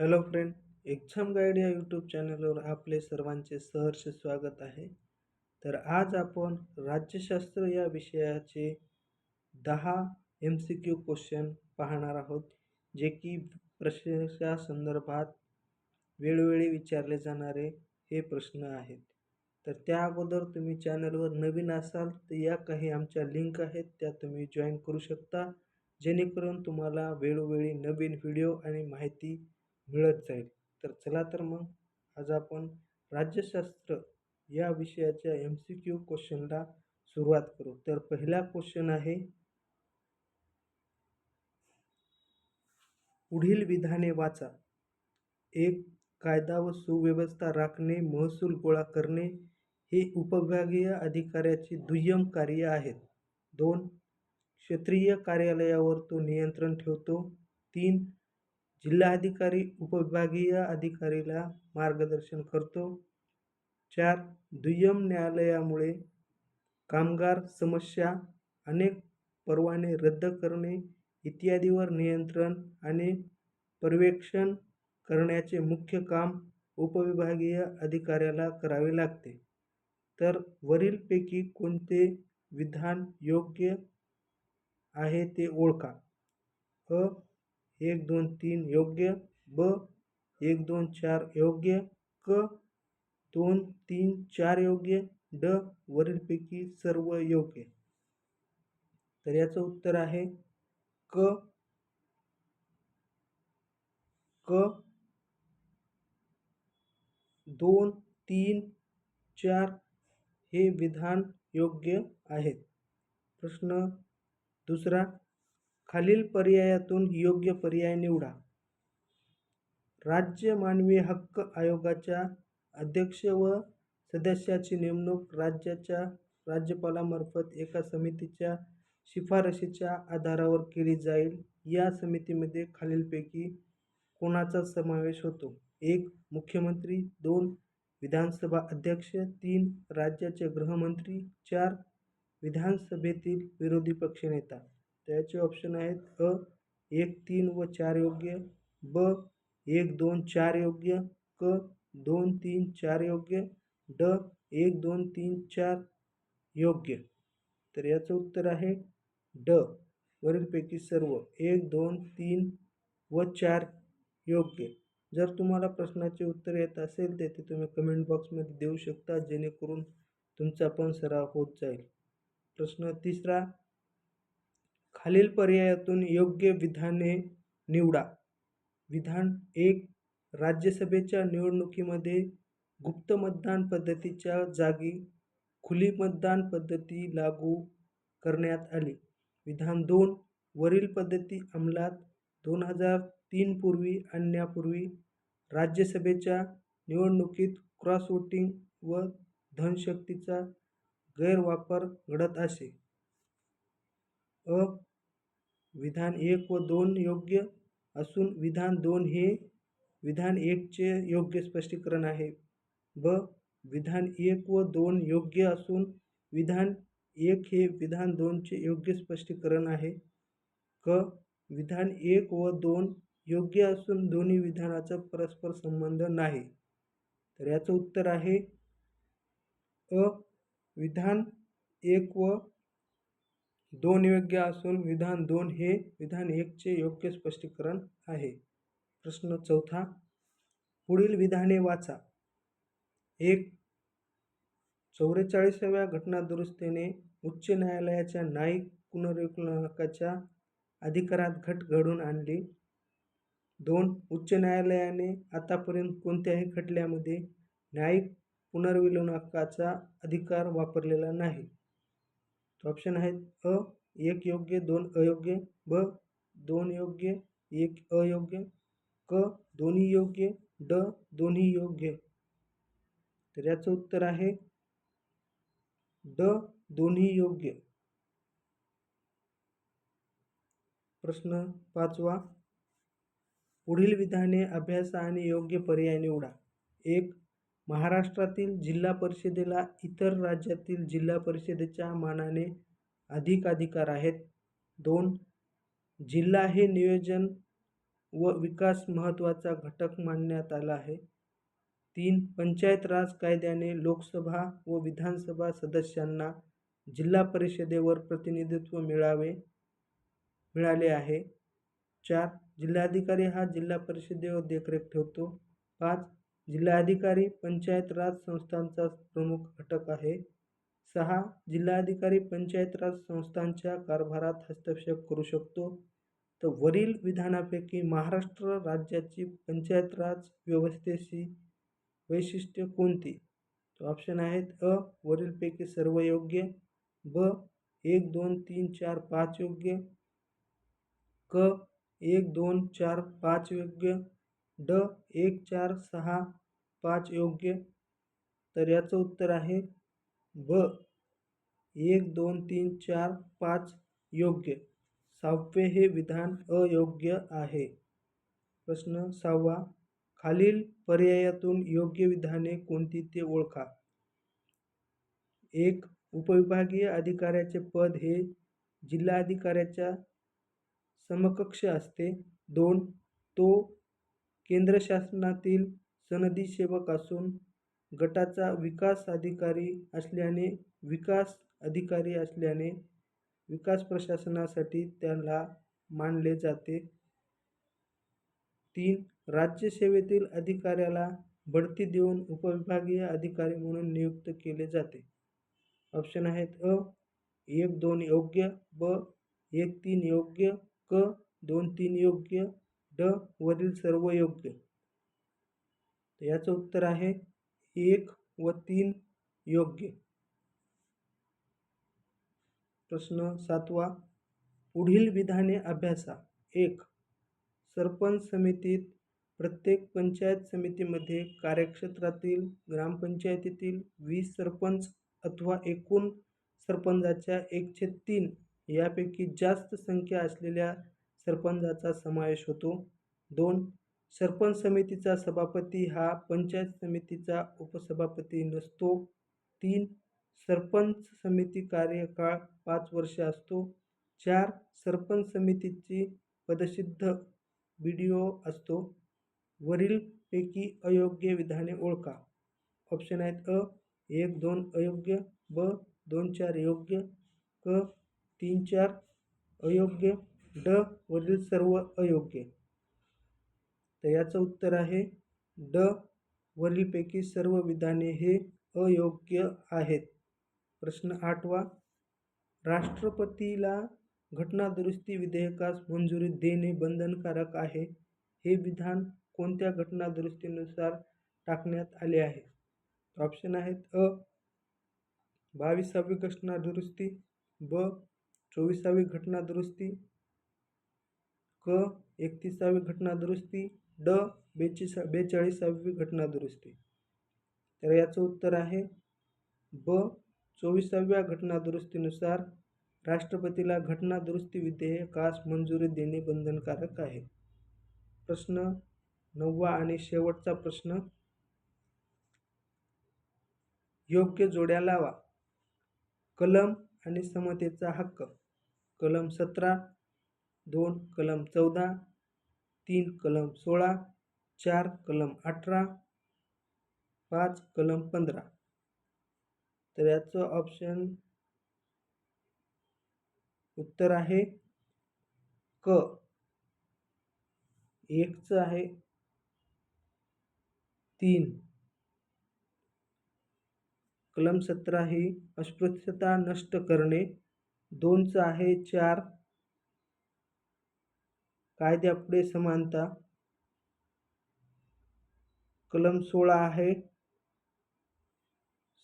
Hello friend exam guide या YouTube चॅनलवर आपले सर्वांचे सहर्ष स्वागत आहे. तर आज आपण राज्यशास्त्र या विषयाचे दहा एम सी क्यू क्वेश्चन पाहणार आहोत जे की प्रश्नाच्या संदर्भात वेळोवेळी विचारले जाणारे हे प्रश्न आहेत. तर त्या अगोदर तुम्ही चॅनलवर नवीन असाल तर या काही आमच्या लिंक आहेत त्या तुम्ही जॉईन करू शकता. जेणेकरून तुम्हाला वेळोवेळी नवीन व्हिडिओ आणि माहिती मिळत जाईल. तर चला तर मग आज आपण राज्यशास्त्र या विषयाच्या एम सी क्यू क्वेश्चनला सुरुवात करू. तर पहिला क्वेश्चन आहे पुढील विधाने वाचा. एक कायदा व सुव्यवस्था राखणे महसूल गोळा करणे हे उपविभागीय अधिकाऱ्याची दुय्यम कार्य आहेत. दोन क्षेत्रीय कार्यालयावर तो नियंत्रण ठेवतो. तीन जिल्हाधिकारी उपविभागीय अधिकारीला मार्गदर्शन करतो. चार दुय्यम न्यायालयामुळे कामगार समस्या अनेक परवाने रद्द करणे इत्यादीवर नियंत्रण आणि पर्यवेक्षण करण्याचे मुख्य काम उपविभागीय अधिकाऱ्याला करावे लागते. तर वरीलपैकी कोणते विधान योग्य आहे ते ओळखा. अ. एक दोन तीन योग्य ब एक दोन चार योग्य क दोन तीन चार योग्य ड वरीलपैकी सर्व योग्य. तर याचं उत्तर आहे क क दोन तीन चार हे विधान योग्य आहेत. प्रश्न दुसरा खालील पर्यायातून योग्य पर्याय निवडा. राज्य मानवी हक्क आयोगाच्या अध्यक्ष व सदस्याची नेमणूक राज्याच्या राज्यपालामार्फत एका समितीच्या शिफारशीच्या आधारावर केली जाईल. या समितीमध्ये खालीलपैकी कोणाचा समावेश होतो? एक मुख्यमंत्री. दोन विधानसभा अध्यक्ष. तीन राज्याचे गृहमंत्री. चार विधानसभेतील विरोधी पक्षनेता. त्याचे ऑप्शन आहेत अ एक तीन व चार योग्य ब एक दोन चार योग्य क दोन तीन चार योग्य ड एक दोन तीन चार योग्य. तर याचं उत्तर आहे ड. वरीलपैकी सर्व एक दोन तीन व चार योग्य. जर तुम्हाला प्रश्नाचे उत्तर येत असेल तर ते तुम्ही कमेंट बॉक्समध्ये देऊ शकता जेणेकरून तुमचा पण सराव होत जाईल. प्रश्न तिसरा खालील पर्यायातून योग्य विधाने निवडा. विधान एक राज्यसभेच्या निवडणुकीमध्ये गुप्त मतदान पद्धतीच्या जागी खुली मतदान पद्धती लागू करण्यात आली. विधान दोन वरील पद्धती अंमलात दोन हजार तीनपूर्वी आणण्यापूर्वी राज्यसभेच्या निवडणुकीत क्रॉस वोटिंग व धनशक्तीचा गैरवापर घडत असे. अ विधान एक व दोन योग्य असून विधान दोन हे विधान एकचे योग्य स्पष्टीकरण आहे. ब. विधान एक व दोन योग्य असून विधान एक हे विधान दोनचे योग्य स्पष्टीकरण आहे. क. विधान एक व दोन योग्य असून दोन्ही विधानाचा परस्पर संबंध नाही. तर याचं उत्तर आहे अ. विधान एक व दोन योग्य असून विधान दोन हे विधान एकचे योग्य स्पष्टीकरण आहे. प्रश्न चौथा पुढील विधाने वाचा. एक चौवेचाळीसाव्या घटनादुरुस्तीने उच्च न्यायालयाच्या न्यायिक पुनर्विकलनाकाच्या अधिकारात घट घडून आणली. दोन उच्च न्यायालयाने आतापर्यंत कोणत्याही खटल्यामध्ये न्यायिक पुनर्विलोनाकाचा अधिकार वापरलेला नाही. ऑप्शन आहेत अ एक योग्य दोन अयोग्य ब दोन योग्य एक अयोग्य क दोन्ही योग्य ड दोन्ही योग्य. तर याचं उत्तर आहे ड दोन्ही योग्य. प्रश्न पाचवा. पुढील विधाने अभ्यास आणि योग्य पर्याय निवडा. एक महाराष्ट्रातील जिल्हा परिषदेला इतर राज्यातील जिल्हा परिषदेच्या मानाने अधिक अधिकार आहेत. दोन जिल्हा हे नियोजन व विकास महत्त्वाचा घटक मानण्यात आला आहे. तीन पंचायत राज कायद्याने लोकसभा व विधानसभा सदस्यांना जिल्हा परिषदेवर प्रतिनिधित्व मिळावे मिळाले आहे. चार जिल्हाधिकारी हा जिल्हा परिषदेवर देखरेख ठेवतो. पाच जिल्हाधिकारी पंचायत राज संस्थांचा प्रमुख घटक आहे. सहा जिल्हाधिकारी पंचायत राज संस्थांच्या कारभारात हस्तक्षेप करू शकतो. तर वरील विधानापैकी महाराष्ट्र राज्याची पंचायत राज व्यवस्थेशी वैशिष्ट्य कोणती? तर ऑप्शन आहेत अ वरीलपैकी सर्व योग्य ब एक दोन तीन चार पाच योग्य क एक दोन चार पाच योग्य ड एक चार सहा पाच योग्य तर याचं उत्तर आहे ब. एक दोन तीन चार पाच योग्य. सहावे हे विधान अयोग्य आहे. प्रश्न सहावा. खालील पर्यायातून योग्य विधाने कोणती ते ओळखा. एक उपविभागीय अधिकाऱ्याचे पद हे जिल्हा अधिकाऱ्याच्या समकक्ष असते. दोन तो केंद्र शासनातील सनदी सेवक असून गटाचा विकास अधिकारी असल्याने विकास अधिकारी असल्याने विकास प्रशासनासाठी त्याला मानले जाते. तीन राज्यसेवेतील अधिकाऱ्याला बढती देऊन उपविभागीय अधिकारी म्हणून नियुक्त केले जाते. ऑप्शन आहेत अ एक दोन योग्य ब एक तीन योग्य क दोन तीन योग्य ड वरील सर्व योग्य. तर याचं उत्तर आहे एक व तीन योग्य. प्रश्न सातवा पुढील विधाने अभ्यासा. एक सरपंच समितीत प्रत्येक पंचायत समितीमध्ये कार्यक्षेत्रातील ग्रामपंचायतीतील वीस सरपंच अथवा एकूण सरपंचाच्या एकशे तीन यापैकी जास्त संख्या असलेल्या सरपंचाचा समावेश होतो. दोन सरपंच समितीचा सभापती हा पंचायत समितीचा उपसभापती नसतो. तीन सरपंच समिती कार्यकाळ पाच वर्ष असतो. चार सरपंच समितीची पदसिद्ध बी डी ओ असतो वरीलपैकी अयोग्य विधाने ओळखा. ऑप्शन आहेत अ एक दोन अयोग्य ब दोन चार योग्य क तीन चार अयोग्य ड वरील सर्व अयोग्य. तर याचं उत्तर आहे ड. वरीलपैकी सर्व विधाने हे अयोग्य आहेत. प्रश्न आठवा राष्ट्रपतीला घटनादुरुस्ती विधेयकास मंजुरी देणे बंधनकारक आहे हे विधान कोणत्या घटनादुरुस्तीनुसार टाकण्यात आले आहे? ऑप्शन आहेत अ. बावीसावी घटनादुरुस्ती ब. चोवीसावी घटनादुरुस्ती क. एकतीसावी घटनादुरुस्ती ड बेचिस बेचाळीसावी घटनादुरुस्ती तर याचं उत्तर आहे ब चोवीसाव्या घटनादुरुस्तीनुसार राष्ट्रपतीला घटनादुरुस्ती विधेयकास मंजुरी देणे बंधनकारक आहे. प्रश्न नववा आणि शेवटचा प्रश्न योग्य जोड्या लावा. कलम आणि समतेचा हक्क. कलम सतरा दोन कलम चौदा तीन कलम सोळा चार कलम अठरा पाच कलम पंधरा. तर याचं ऑप्शन उत्तर आहे क. एकचं आहे तीन. कलम सतरा ही अस्पृश्यता नष्ट करणे. दोनचं आहे चार. कायद्यापुढे समानता. कलम सोळा आहे.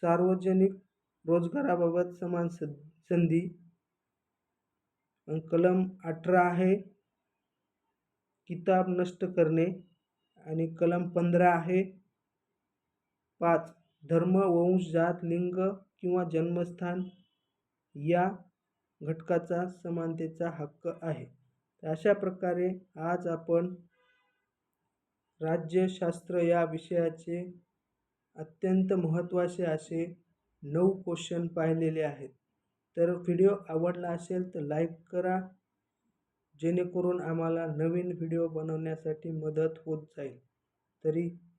सार्वजनिक रोजगाराबाबत समान संधी. कलम अठरा आहे. किताब नष्ट करणे. आणि कलम पंधरा आहे. पाच धर्म वंश जात लिंग किंवा जन्मस्थान या घटकाचा समानतेचा हक्क आहे. अशा प्रकारे आज आपण राज्यशास्त्र या विषयाचे अत्यंत महत्त्वाचे असे नऊ क्वेश्चन पाहिलेले आहेत. तर व्हिडिओ आवडला असेल तर लाईक करा. जेणेकरून आम्हाला नवीन व्हिडिओ बनवण्यासाठी मदत होत जाईल. तरी